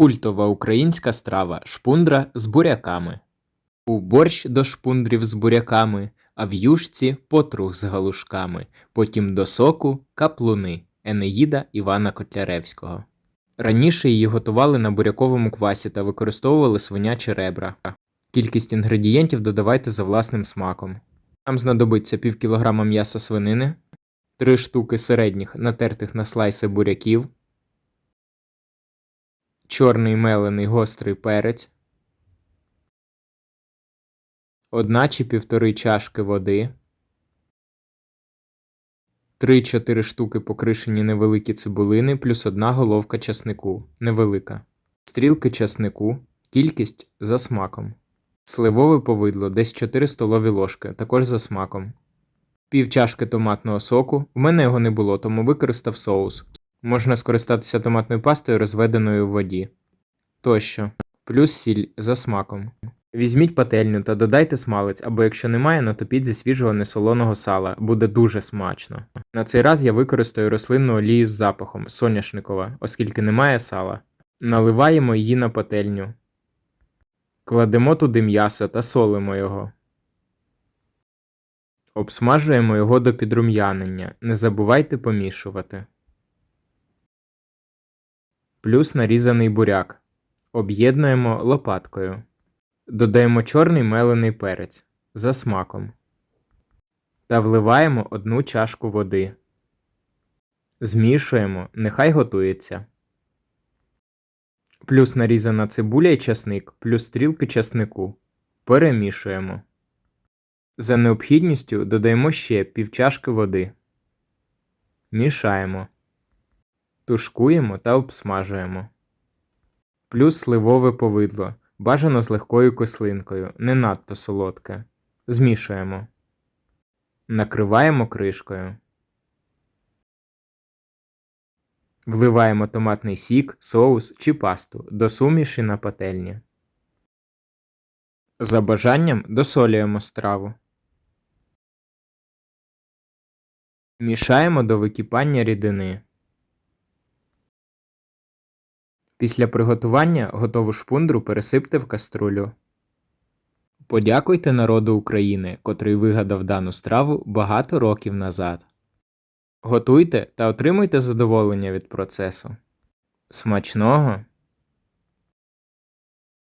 Культова українська страва шпундра з буряками. У борщ до шпундрів з буряками, а в юшці потрух з галушками, потім до соку каплуни Енеїда Івана Котляревського. Раніше її готували на буряковому квасі та використовували свинячі ребра. Кількість інгредієнтів додавайте за власним смаком. Нам знадобиться пів кілограма м'яса свинини, 3 штуки середніх натертих на слайси буряків, чорний мелений гострий перець, одна чи півтори чашки води, 3-4 штуки покришені невеликі цибулини плюс одна головка часнику невелика, стрілки часнику, кількість за смаком, сливове повидло десь 4 столові ложки, також за смаком, пів чашки томатного соку, в мене його не було, тому використав соус. Можна скористатися томатною пастою, розведеною в воді. Тощо. Плюс сіль за смаком. Візьміть пательню та додайте смалець, або якщо немає, натопіть зі свіжого несолоного сала, буде дуже смачно. На цей раз я використаю рослинну олію з запахом соняшникова, оскільки немає сала. Наливаємо її на пательню. Кладемо туди м'ясо та солимо його. Обсмажуємо його до підрум'янення. Не забувайте помішувати. Плюс нарізаний буряк. Об'єднуємо лопаткою. Додаємо чорний мелений перець за смаком. Та вливаємо одну чашку води. Змішуємо, нехай готується. Плюс нарізана цибуля і часник, плюс стрілки часнику. Перемішуємо. За необхідністю додаємо ще півчашки води. Мішаємо. Тушкуємо та обсмажуємо. Плюс сливове повидло. Бажано з легкою кислинкою, не надто солодке. Змішуємо. Накриваємо кришкою. Вливаємо томатний сік, соус чи пасту до суміші на пательні. За бажанням досолюємо страву. Мішаємо до википання рідини. Після приготування готову шпундру пересипте в каструлю. Подякуйте народу України, котрий вигадав дану страву багато років назад. Готуйте та отримуйте задоволення від процесу. Смачного!